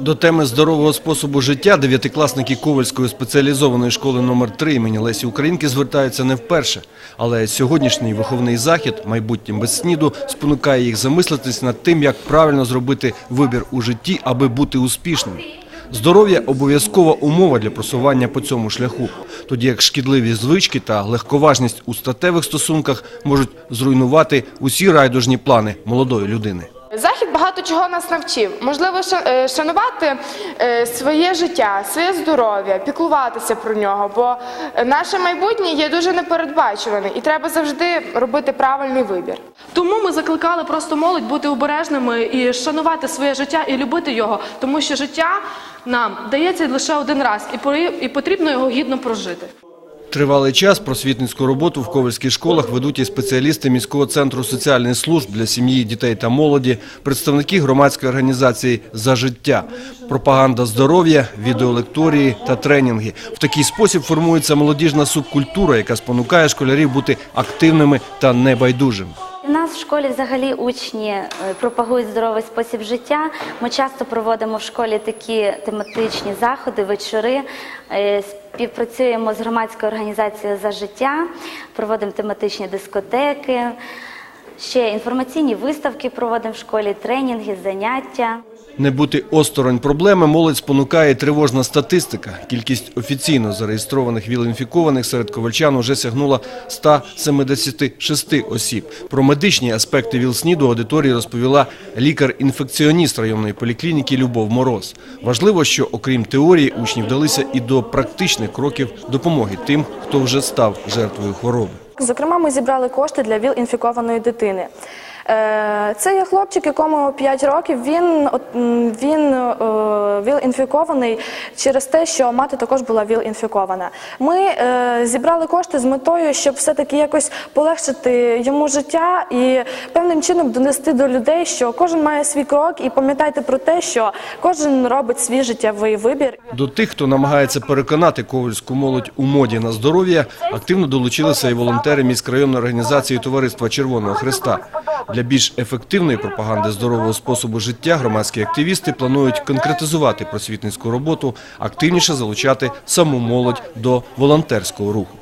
До теми здорового способу життя дев'ятикласники Ковальської спеціалізованої школи номер 3 імені Лесі Українки звертаються не вперше. Але сьогоднішній виховний захід майбутнім без сніду спонукає їх замислитись над тим, як правильно зробити вибір у житті, аби бути успішним. Здоров'я – обов'язкова умова для просування по цьому шляху, тоді як шкідливі звички та легковажність у статевих стосунках можуть зруйнувати усі райдужні плани молодої людини. Захід багато чого нас навчив. Можливо, е, шанувати е, своє життя, своє здоров'я, піклуватися про нього, бо наше майбутнє є дуже непередбачуване і треба завжди робити правильний вибір. Тому ми закликали просто молодь бути обережними і шанувати своє життя і любити його, тому що життя нам дається лише один раз, і потрібно його гідно прожити. Тривалий час просвітницьку роботу в ковальських школах ведуть і спеціалісти міського центру соціальних служб для сім'ї, дітей та молоді, представники громадської організації «За життя», пропаганда здоров'я, відеолекторії та тренінги. В такий спосіб формується молодіжна субкультура, яка спонукає школярів бути активними та небайдужими. Нас в школі взагалі учні е, пропагують здоровий спосіб життя. Ми часто проводимо в школі такі тематичні заходи, вечори. Е, Співпрацюємо з громадською організацією за життя, проводимо тематичні дискотеки. Ще інформаційні виставки проводимо в школі, тренінги, заняття. Не бути осторонь проблеми молодь спонукає тривожна статистика. Кількість офіційно зареєстрованих віл-інфікованих серед ковальчан уже сягнула 176 осіб. Про медичні аспекти ВІЛ-СНІДу аудиторії розповіла лікар-інфекціоніст районної поліклініки Любов Мороз. Важливо, що окрім теорії, учні вдалися і до практичних кроків допомоги тим, хто вже став жертвою хвороби. Зокрема, ми зібрали кошти для ВІЛ-інфікованої дитини. Е, Це є хлопчик, якому 5 років. Він, він е, ВІЛ-інфікований через те, що мати також була ВІЛ-інфікована. Ми е, зібрали кошти з метою, щоб все-таки якось полегшити йому життя і певним чином донести до людей, що кожен має свій крок, і пам'ятайте про те, що кожен робить свій життєвий вибір. До тих, хто намагається переконати ковальську молодь у моді на здоров'я, активно долучилися і волонтери міськрайонної організації Товариства Червоного Христа. Для більш ефективної пропаганди здорового способу життя громадські активісти планують конкретизувати просвітницьку роботу, активніше залучати саму молодь до волонтерського руху.